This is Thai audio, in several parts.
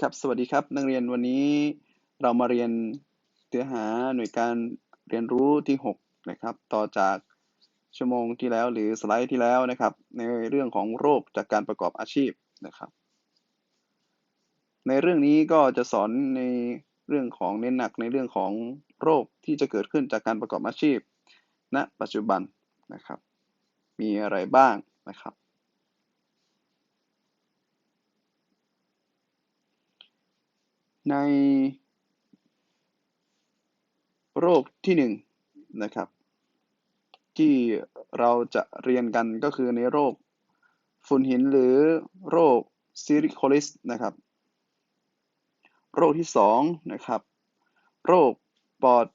ครับ สวัสดีครับ นักเรียนวันนี้เรามาเรียนเนื้อหาหน่วยการเรียนรู้ที่ 6 นะครับ ต่อจากชั่วโมงที่แล้วหรือสไลด์ที่แล้วนะครับ ในเรื่องของโรคจากการประกอบอาชีพนะครับ ในเรื่องนี้ก็จะสอนในเรื่องของเน้นหนักในเรื่องของโรคที่จะเกิดขึ้นจากการประกอบอาชีพ ณ ปัจจุบันนะครับ มีอะไรบ้างนะครับ ในโรคที่หนึ่งนะครับ ที่เราจะเรียนกันก็คือในโรคฝุ่นหินหรือโรคซิลิโคลิสนะครับ โรคที่สองนะครับ โรคปอด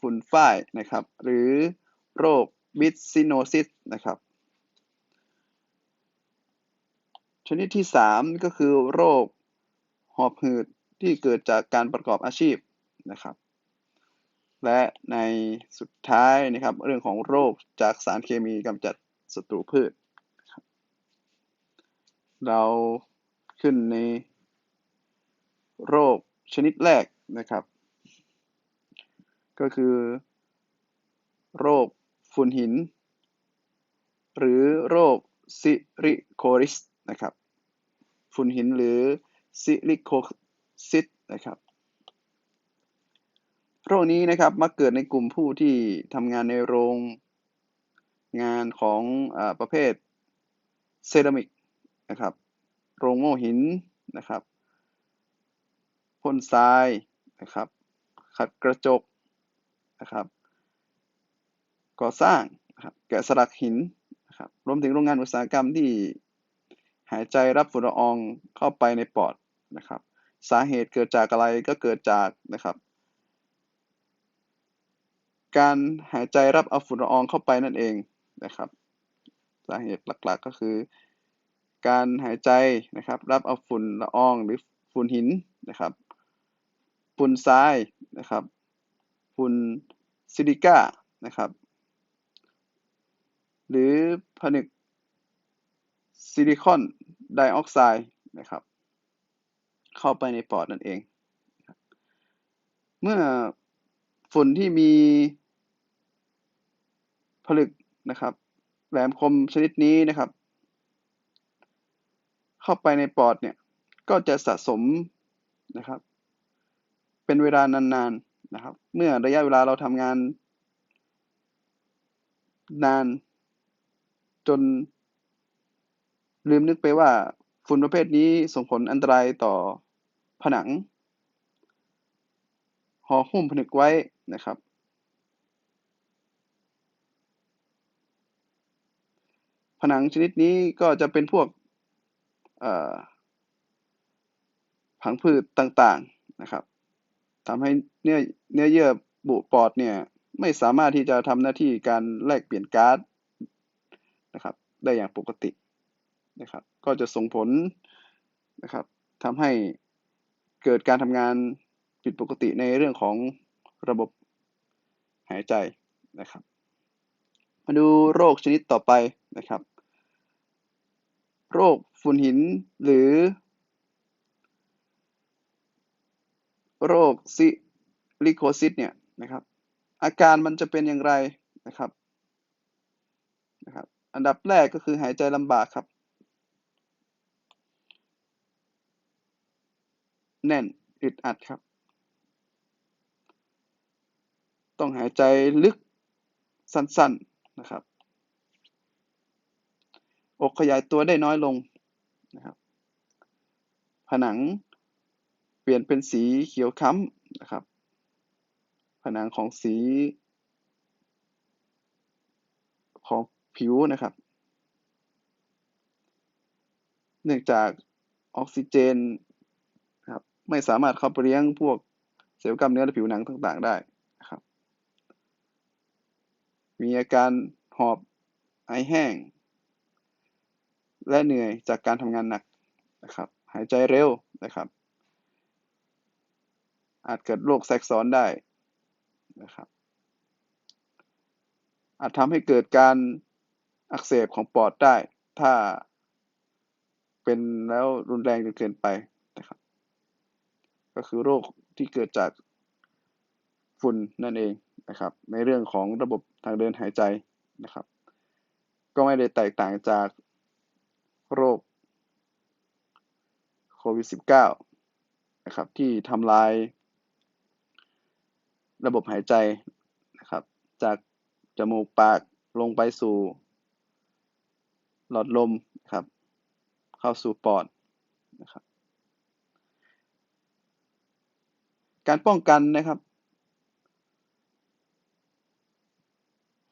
ฝุ่นฝ้ายนะครับ หรือโรคบิสซิโนซิสนะครับ ชนิดที่ 3 ก็คือโรคหอบหืด ที่เกิดจากการประกอบอาชีพนะครับ และในสุดท้ายนะครับ เรื่องของโรคจากสารเคมีกำจัดศัตรูพืช เราขึ้นในโรคชนิดแรกนะครับ ก็คือ โรคฝุ่นหิน หรือโรคซิริโคริสนะครับ ฝุ่นหินหรือซิลิโค ซิสนะครับโรคนี้นะครับมักเกิดในกลุ่มผู้ที่ทำงานในโรงงานของอประเภทเซรามิกนะครับ โรงโม่หินนะครับพ่นทรายนะครับ ขัดกระจกนะครับ ก่อสร้างนะครับแกะสลักหินนะครับรวมถึงโรงงานอุตสาหกรรมที่หายใจรับฝุ่นละอองเข้าไปในปอดนะครับ สาเหตุเกิดจากอะไรก็เกิดจากนะครับ การหายใจรับเอาฝุ่นละอองเข้าไปนั่นเองนะครับ สาเหตุหลักๆก็คือ การหายใจนะครับรับเอาฝุ่นละอองหรือฝุ่นหินนะครับ ฝุ่นทรายนะครับ ฝุ่นซิลิก้านะครับ หรือผนึกซิลิคอนไดออกไซด์นะครับ เข้าไปในปอดนั่นเอง เมื่อฝุ่นที่มีผลึกนะครับ แหลมคมชนิดนี้นะครับ เข้าไปในปอดเนี่ย ก็จะสะสมนะครับ เป็นเวลานานๆนะครับ เมื่อระยะเวลาเราทำงาน นาน จน ลืมนึกไปว่าฝุ่นประเภทนี้ส่งผลอันตรายต่อ ผนังห่อหุ้มผนึกไว้นะครับ ผนังชนิดนี้ก็จะเป็นพวกผังผืดต่างๆนะครับทำให้เนื้อเนื้อเยื่อบุปอดเนี่ยไม่สามารถที่จะทำหน้าที่การแลกเปลี่ยนก๊าซนะครับ ได้อย่างปกตินะครับ ก็จะส่งผลนะครับทำให้ เกิดการทำงานผิดปกติในเรื่องของระบบหายใจนะครับ มาดูโรคชนิดต่อไปนะครับ โรคฝุ่นหินหรือ โรคซิลิโคซิสเนี่ยนะครับ อาการมันจะเป็นอย่างไรนะครับนะครับ อันดับแรกก็คือหายใจลำบากครับ แน่นอึดอัดครับ ต้องหายใจลึกสั้นๆนะครับ อกขยายตัวได้น้อยลงนะครับ ผนังเปลี่ยนเป็นสีเขียวค้ำนะครับ ผนังของสี ของผิวนะครับ เนื่องจากออกซิเจน ไม่สามารถเข้าไปเลี้ยงพวกเซลล์กล้ามเนื้อและผิวหนังต่างๆ ได้นะครับ มีอาการหอบไอแห้ง และเหนื่อยจากการทำงานหนักนะครับ หายใจเร็วนะครับ อาจเกิดโรคแทรกซ้อนได้นะครับ อาจทำให้เกิดการอักเสบของปอดได้ ถ้าเป็นแล้วรุนแรงจนเกินไป ก็คือโรคที่เกิดจากฝุ่นนั่นเองนะครับ ในเรื่องของระบบทางเดินหายใจนะครับ ก็ไม่ได้แตกต่างจากโรคโควิด -19 นะครับ ที่ทำลายระบบหายใจนะครับ จากจมูกปากลงไปสู่ หลอดลมครับ เข้าสู่ปอดนะครับ การป้องกันนะครับ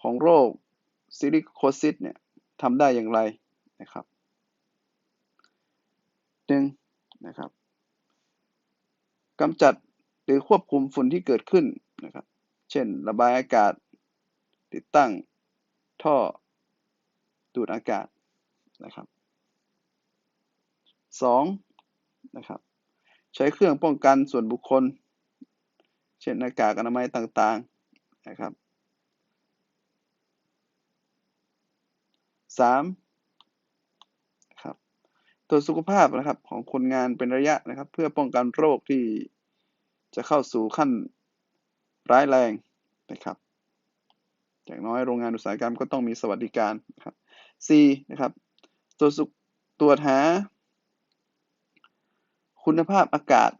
ของโรคซิลิโคซิสเนี่ยทำได้อย่างไรนะครับหนึ่งนะครับกำจัดหรือควบคุมฝุ่นที่เกิดขึ้นนะครับ เช่น ระบายอากาศ ติดตั้งท่อดูดอากาศนะครับสองนะครับ ใช้เครื่องป้องกันส่วนบุคคล ช่นหน้ากากอนามัยต่างๆนะครับสามครับตรวจสุขภาพนะครับของคนงานเป็นระยะนะครับ เพื่อป้องกันโรคที่จะเข้าสู่ขั้นร้ายแรงนะครับอย่างน้อยโรงงานอุตสาหกรรมก็ต้องมีสวัสดิการนะครับ C นะครับตรวจสุขตรวจหา คุณภาพอากาศ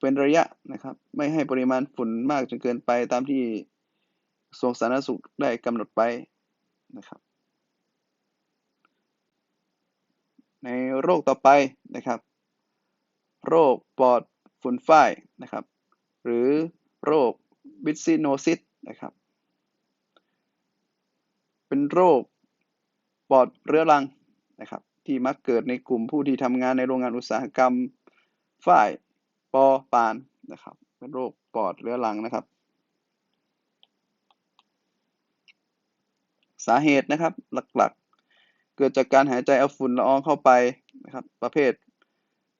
เป็นระยะนะครับ ไม่ให้ปริมาณฝุ่นมากจนเกินไปตามที่กระทรวงสาธารณสุขได้กำหนดไปนะครับ ในโรคต่อไปนะครับ โรคปอดฝุ่นฝ้ายนะครับ หรือโรคบิสซิโนซิสนะครับ เป็นโรคปอดเรื้อรังนะครับ ที่มักเกิดในกลุ่มผู้ที่ทำงานในโรงงานอุตสาหกรรมฝ้าย ปอปานนะครับ เป็นโรคปอดเรื้อรังนะครับ สาเหตุนะครับหลักๆ เกิดจากการหายใจเอาฝุ่นละอองเข้าไปนะครับ ประเภท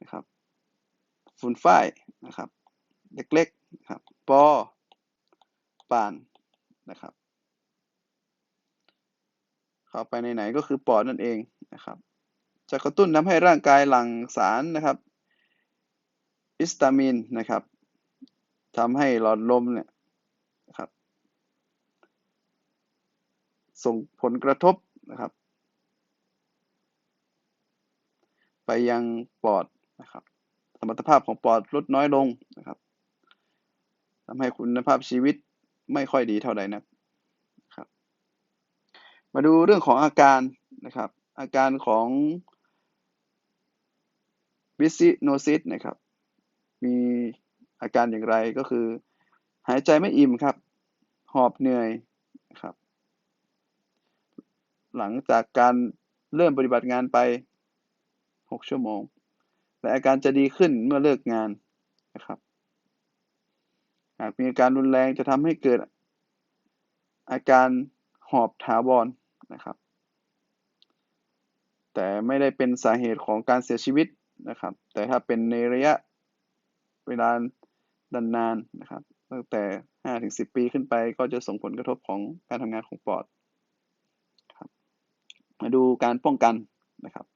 นะครับ ฝุ่นฝ้ายนะครับ เล็กๆครับปอปานนะครับ เข้าไปในไหนก็คือปอดนั่นเองนะครับจะกระตุ้นทำให้ร่างกายหลั่งสารนะครับ ฮิสตามีนนะครับทำให้หลอดลมเนี่ยครับส่งผลกระทบนะครับ ไปยังปอดนะครับ สมรรถภาพของปอดลดน้อยลงนะครับทำให้คุณภาพชีวิตไม่ค่อยดีเท่าใดนะครับ มาดูเรื่องของอาการนะครับ อาการของบิซิโนซิสนะครับ มีอาการอย่างไรก็คือ หายใจไม่อิ่มครับ หอบเหนื่อยครับ หลังจากการเริ่มปฏิบัติงานไป 6 ชั่วโมง และอาการจะดีขึ้นเมื่อเลิกงานนะครับหากมีอาการรุนแรงจะทำให้เกิดอาการหอบถาวรนะครับ แต่ไม่ได้เป็นสาเหตุของการเสียชีวิตนะครับ แต่ถ้าเป็นในระยะ เวลานานๆนะครับ ตั้งแต่ 5-10 ปีขึ้นไปก็จะส่งผลกระทบของการทำงานของปอดครับมาดูการป้องกันนะครับ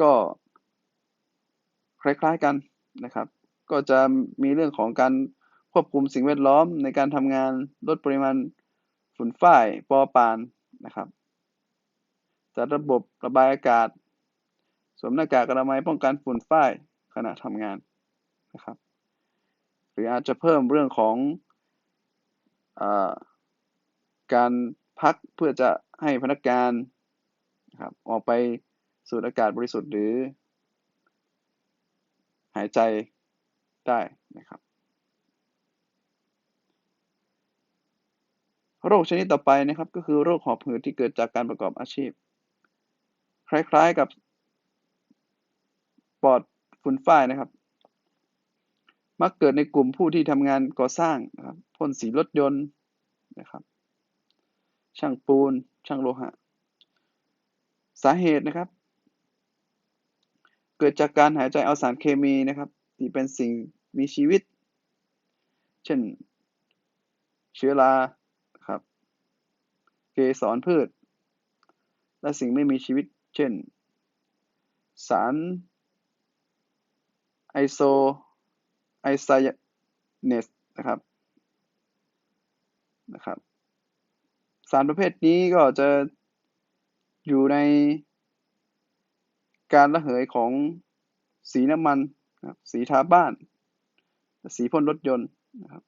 ก็คล้ายๆกันนะครับ ก็จะมีเรื่องของการควบคุมสิ่งแวดล้อมในการทำงานลดปริมาณฝุ่นฝ้ายปอปานนะครับจัดระบบระบายอากาศ สวมหน้ากากอนามัยป้องกันฝุ่นฝ้ายขณะทำงาน นะครับ หรืออาจจะเพิ่มเรื่องของอการพักเพื่อจะให้พนักงานนะครับออกไปสูดอากาศบริสุทธิ์หรือ หายใจได้นะครับ โรคชนิดต่อไปนะครับ ก็คือโรคหอบหืดที่เกิดจากการประกอบอาชีพ คล้ายๆกับปอดฝุ่นฝ้ายนะครับ มักเกิดในกลุ่มผู้ที่ทำงานก่อสร้างนะครับพ่นสีรถยนต์นะครับ ช่างปูน ช่างโลหะ สาเหตุนะครับ เกิดจากการหายใจเอาสารเคมีนะครับ ที่เป็นสิ่งมีชีวิต เช่น เชื้อราครับ เกสรพืช และสิ่งไม่มีชีวิต เช่น สารไอโซ ไอไซเนสนะครับนะครับ สารประเภทนี้ก็จะอยู่ในการระเหยของสีน้ำมันนะครับสีทาบ้าน สีพ่นรถยนต์นะครับ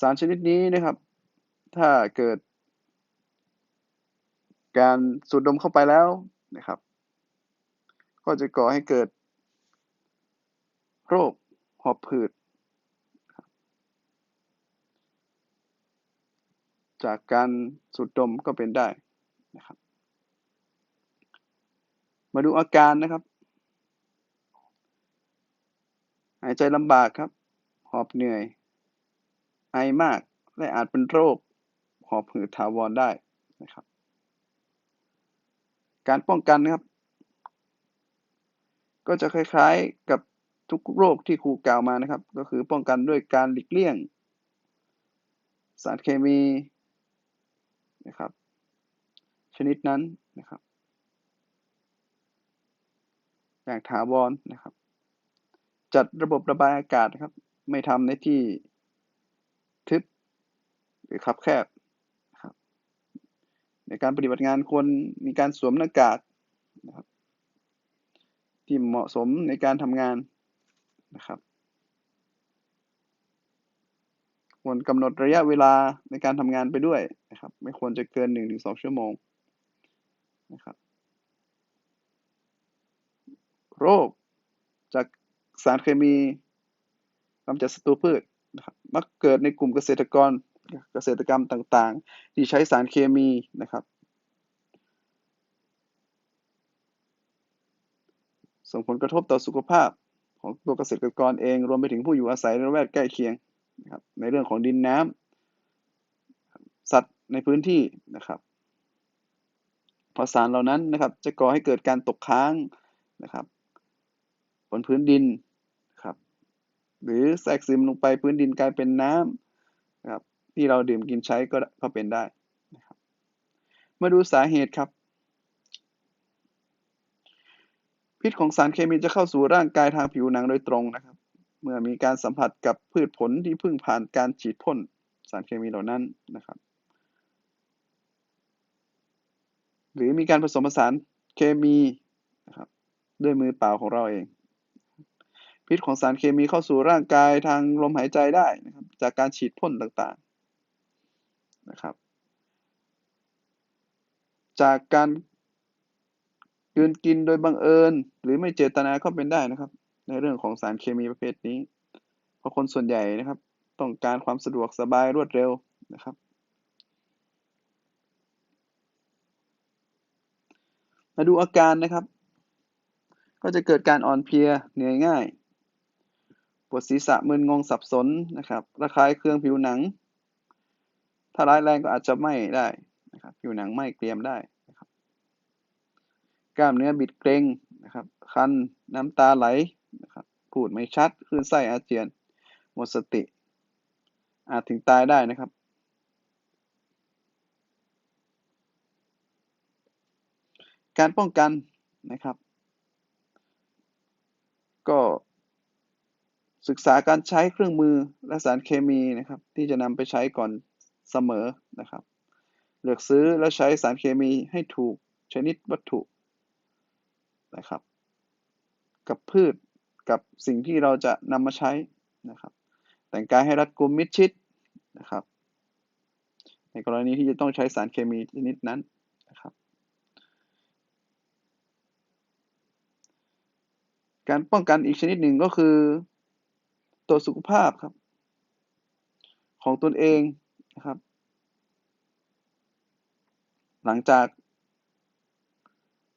สารชนิดนี้นะครับ ถ้าเกิด การสูดดมเข้าไปแล้วนะครับ ก็จะก่อให้เกิด โรคหอบผืด จากการสูดดมก็เป็นได้นะครับ มาดูอาการนะครับ หายใจลำบากครับ หอบเหนื่อย ไอมาก และอาจเป็นโรค หอบหืดถาวรได้นะครับ การป้องกันนะครับ ก็จะคล้ายๆกับทุกโรคที่ครูกล่าวมานะครับ ก็คือป้องกันด้วยการหลีกเลี่ยง สารเคมีนะครับ ชนิดนั้นนะครับ อย่างถาวรนะครับ จัดระบบระบายอากาศนะครับ ไม่ทำในที่ทึบหรือคับแคบนะครับในการปฏิบัติงานควรมีการสวมหน้ากากนะครับ ที่เหมาะสมในการทำงานนะครับควรกำหนดระยะเวลาในการทำงานไปด้วยนะครับ ไม่ควรจะเกิน 1-2 ชั่วโมงนะครับโรคจากสารเคมีกำจัดศัตรูพืชนะครับมักเกิดในกลุ่มเกษตรกรเกษตรกรรมต่างๆ ที่ใช้สารเคมีนะครับ ส่งผลกระทบต่อสุขภาพของตัวเกษตรกรเอง รวมไปถึงผู้อยู่อาศัยในละแวกใกล้เคียงนะครับในเรื่องของดินน้ำสัตว์ในพื้นที่นะครับพอสารเหล่านั้นนะครับ จะก่อให้เกิดการตกค้างนะครับ บนพื้นดินครับ หรือแทรกซึมลงไปพื้นดินกลายเป็นน้ำนะครับ ที่เราดื่มกินใช้ก็ก็เป็นได้นะครับ มาดูสาเหตุครับ พิษของสารเคมีจะเข้าสู่ร่างกายทางผิวหนังโดยตรงนะครับ เมื่อมีการสัมผัสกับพืชผลที่เพิ่งผ่านการฉีดพ่นสารเคมีเหล่านั้นนะครับ หรือมีการผสมผสานเคมีนะครับด้วยมือเปล่าของเราเอง พิษของสารเคมีเข้าสู่ร่างกายทางลมหายใจได้นะครับ จากการฉีดพ่นต่างๆนะครับ จากการ กินกินโดยบังเอิญ หรือไม่เจตนาก็เป็นได้นะครับ ในเรื่องของสารเคมีประเภทนี้ เพราะคนส่วนใหญ่นะครับ ต้องการความสะดวกสบายรวดเร็วนะครับ มาดูอาการนะครับ ก็จะเกิดการอ่อนเพลียเหนื่อยง่ายปวดศีรษะมึนงงสับสนนะครับระคายเคืองผิวหนัง ถ้าร้ายแรงก็อาจจะไหม้ได้นะครับผิวหนังไหม้เกรียมได้ กล้ามเนื้อบิดเกร็งนะครับ คัน น้ำตาไหลนะครับพูดไม่ชัดคลื่นไส้อาเจียน หมดสติ อาจถึงตายได้นะครับ การป้องกันนะครับ ก็ศึกษาการใช้เครื่องมือและสารเคมีนะครับ ที่จะนำไปใช้ก่อนเสมอนะครับ เลือกซื้อและใช้สารเคมีให้ถูกชนิดวัตถุ นะครับ กับพืชกับสิ่งที่เราจะนำมาใช้นะครับ แต่งกายให้รัดกุมมิดชิดนะครับ ในกรณีที่จะต้องใช้สารเคมีชนิดนั้นนะครับ การป้องกันอีกชนิดหนึ่งก็คือตัวสุขภาพครับ ของตนเองนะครับ หลังจาก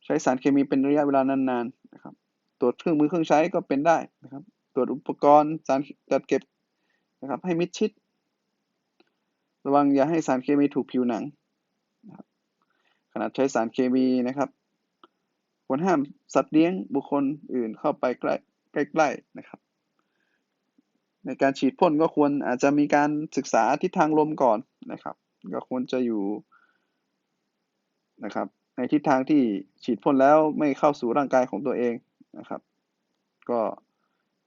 ใช้สารเคมีเป็นระยะเวลานานๆนะครับ ตรวจเครื่องมือเครื่องใช้ก็เป็นได้นะครับ ตรวจอุปกรณ์สารจัดเก็บนะครับ ให้มิดชิด ระวังอย่าให้สารเคมีถูกผิวหนังนะครับขณะใช้สารเคมีนะครับควรห้ามสัตว์เลี้ยงบุคคลอื่นเข้าไปใกล้ใกล้ๆนะครับ ในการฉีดพ่นก็ควรอาจจะมีการศึกษาทิศทางลมก่อนนะครับ ก็ควรจะอยู่นะครับ ในทิศทางที่ฉีดพ่นแล้วไม่เข้าสู่ร่างกายของตัวเองนะครับ ก็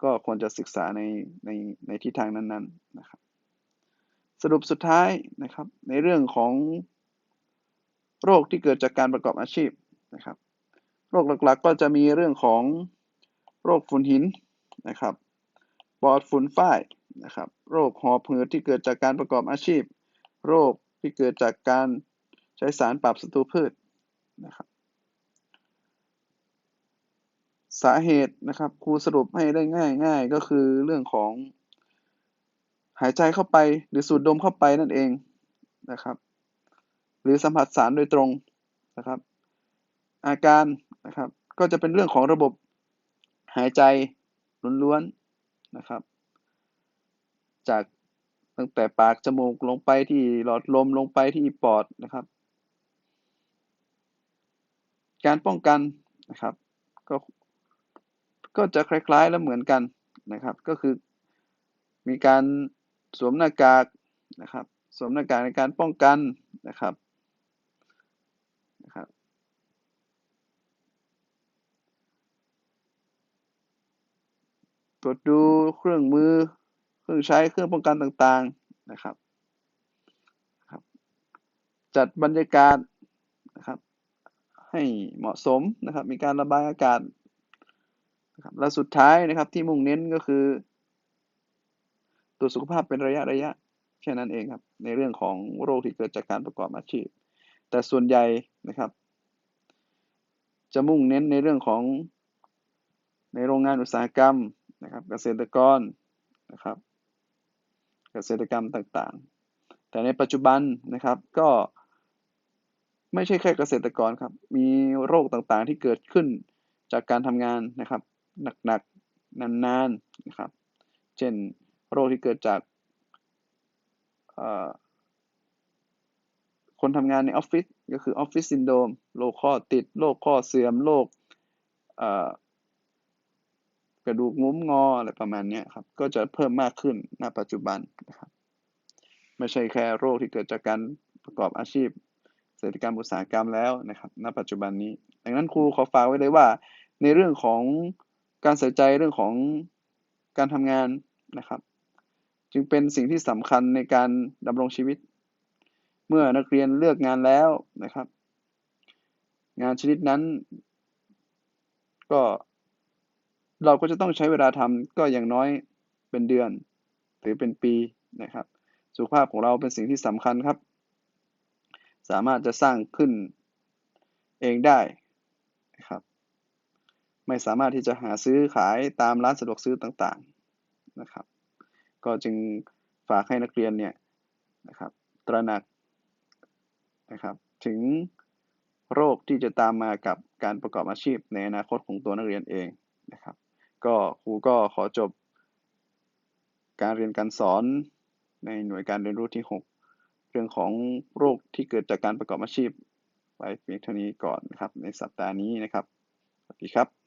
ก็ควรจะศึกษาในในในทิศทางนั้นๆนะครับ สรุปสุดท้ายนะครับ ในเรื่องของโรคที่เกิดจากการประกอบอาชีพนะครับ โรคหลักๆ ก็จะมีเรื่องของโรคฝุ่นหินนะครับ ปอดฝุ่นฝ้ายนะครับ โรคหอบหืดที่เกิดจากการประกอบอาชีพ โรคที่เกิดจากการใช้สารปรับศัตรูพืช นะครับสาเหตุนะครับครูสรุปให้ได้ง่ายง่ายก็คือเรื่องของ หายใจเข้าไปหรือสูดดมเข้าไปนั่นเองนะครับ หรือสัมผัสสารโดยตรงนะครับ อาการนะครับก็จะเป็นเรื่องของระบบหายใจล้วนๆนะครับ จากตั้งแต่ปากจมูกลงไปที่หลอดลมลงไปที่ปอดนะครับ การป้องกันนะครับ ก็ก็จะคล้าย ๆ และเหมือนกันนะครับ ก็คือมีการสวมหน้ากากนะครับ สวมหน้ากากในการป้องกันนะครับนะครับ ตรวจดูเครื่องมือ เครื่องใช้เครื่องป้องกันต่างๆนะครับครับจัดบรรยากาศนะครับ ให้เหมาะสมนะครับ มีการระบายอากาศนะครับและสุดท้ายนะครับที่มุ่งเน้นก็คือตรวจสุขภาพเป็นระยะระยะแค่นั้นเองครับ ในเรื่องของโรคที่เกิดจากการประกอบอาชีพ แต่ส่วนใหญ่นะครับ จะมุ่งเน้นในเรื่องของในโรงงานอุตสาหกรรมนะครับ เกษตรกรนะครับ เกษตรกรรมต่างๆ แต่ในปัจจุบันนะครับก็ ไม่ใช่แค่เกษตรกรครับ มีโรคต่างๆที่เกิดขึ้นจากการทำงานนะครับ หนักๆ นานๆ นะครับ เช่นโรคที่เกิดจากคนทำงานในออฟฟิศก็คือออฟฟิศซินโดมโรคข้อติดโรคข้อเสื่อมโรคกระดูกงุ้มงออะไรประมาณนี้ครับ ก็จะเพิ่มมากขึ้นณปัจจุบันนะครับ ไม่ใช่แค่โรคที่เกิดจากการประกอบอาชีพ เศรษฐกรรมอุตสาหกรรมแล้วนะครับ ณ ปัจจุบันนี้ ดังนั้นครูขอฝากไว้เลยว่า ในเรื่องของการใส่ใจเรื่องของการทำงานนะครับ จึงเป็นสิ่งที่สำคัญในการดำรงชีวิต เมื่อนักเรียนเลือกงานแล้วนะครับ งานชนิดนั้น ก็เราก็จะต้องใช้เวลาทำก็อย่างน้อยเป็นเดือน หรือเป็นปีนะครับ สุขภาพของเราเป็นสิ่งที่สำคัญครับ สามารถจะสร้างขึ้นเองได้นะครับ ไม่สามารถที่จะหาซื้อขายตามร้านสะดวกซื้อต่างๆนะครับ ก็จึงฝากให้นักเรียนเนี่ยนะครับ ตระหนักนะครับ ถึงโรคที่จะตามมากับการประกอบอาชีพในอนาคตของตัวนักเรียนเองนะครับ ก็ครูก็ขอจบการเรียนการสอนในหน่วยการเรียนรู้ที่ 6 รื่องของโรคที่เกิดจากการประกอบอาชีพไว้เพียงเท่านี้ก่อนนะครับในสัปดาห์นี้นะครับ สวัสดีครับ